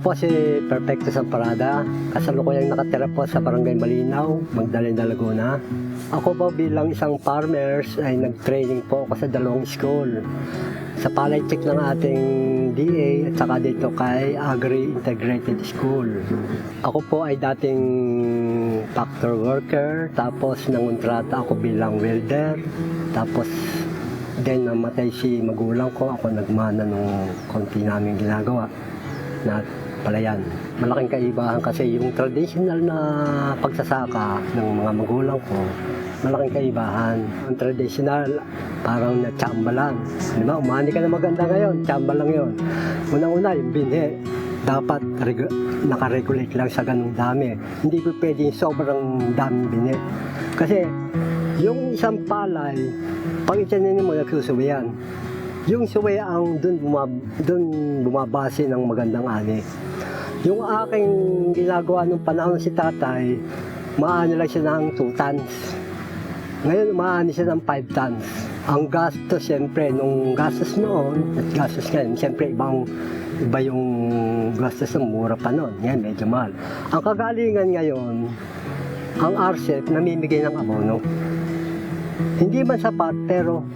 po si Perfecto Samparada. Kasalukuyang nakatira po sa Barangay Malinaw, Magdalena, Laguna. Ako po bilang isang farmers ay nag-training po ako sa dalawang school. Sa palay check ng ating DA at saka dito kay Agri Integrated School. Ako po ay dating factor worker, tapos nangontrata ako bilang welder, tapos then namatay si magulang ko, ako nagmana nung konti namin ginagawa na palayan. Malaking kaibahan kasi yung traditional na pagsasaka ng mga magulang ko, malaking kaibahan. Ang traditional, parang natsamba lang. Di ba, umani ka na maganda ngayon, tsamba lang yon. Unang-una, yung binhe, dapat regu- nakaregulate lang sa ganung dami. Hindi ko pwedeng sobrang daming binhe. Kasi, yung isang palay, pag itinanin mo, nagsusuwi yan. Yung suwi ang dun, bumab, dun bumabase ng magandang ani. Yung aking ginagawa nung panahon si tatay, maani lang siya ng 2 tons. Ngayon, maani siya ng 5 tons. Ang gastos, siyempre, nung gastos noon, at gastos ngayon, siyempre, ibang, iba yung gastos ng mura pa noon. Ngayon, medyo mahal. Ang kagalingan ngayon, ang RCEP namimigay ng abono. Hindi man sapat, pero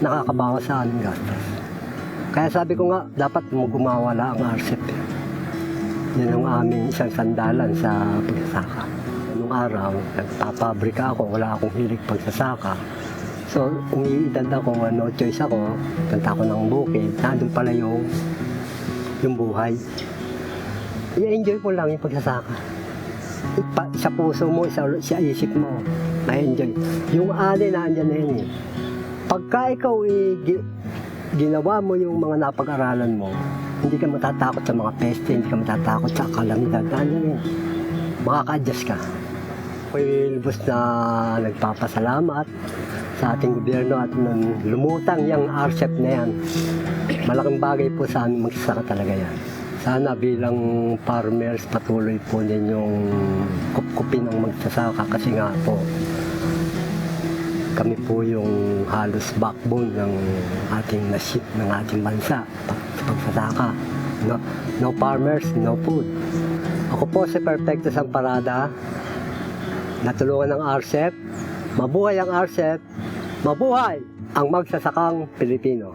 nakakabawas sa aming gastos. Kaya sabi ko nga, dapat gumawala ang RCEP. Yan ang aming isang sandalan sa pagsasaka. Nung araw, nagpapabrika ako, wala akong hilig pagsasaka. So, umiidad ako, no choice ako, kanta ko ng bukid, nandun pala yung, yung buhay. I-enjoy mo lang yung pagsasaka. Ipa, sa puso mo, sa, sa isip mo, na-enjoy. Yung ani na andyan na yun eh. Pagka ikaw eh, gi- ginawa mo yung mga napag-aralan mo, hindi ka matatakot sa mga peste, hindi ka matatakot sa kalamidad. Ano yun? Makaka-adjust ka. Ako'y lubos na nagpapasalamat sa ating gobyerno at nang lumutang yung RCEP na yan. Malaking bagay po sa amin magsasaka talaga yan. Sana bilang farmers patuloy po ninyong kupkupin ang magsasaka kasi nga po kami po yung halos backbone ng ating nasip ng ating bansa pag, sa pagsasaka. No, no farmers, no food. Ako po si Perfecto Samparada, natulungan ng RCEP. Mabuhay ang RCEP, mabuhay ang magsasakang Pilipino.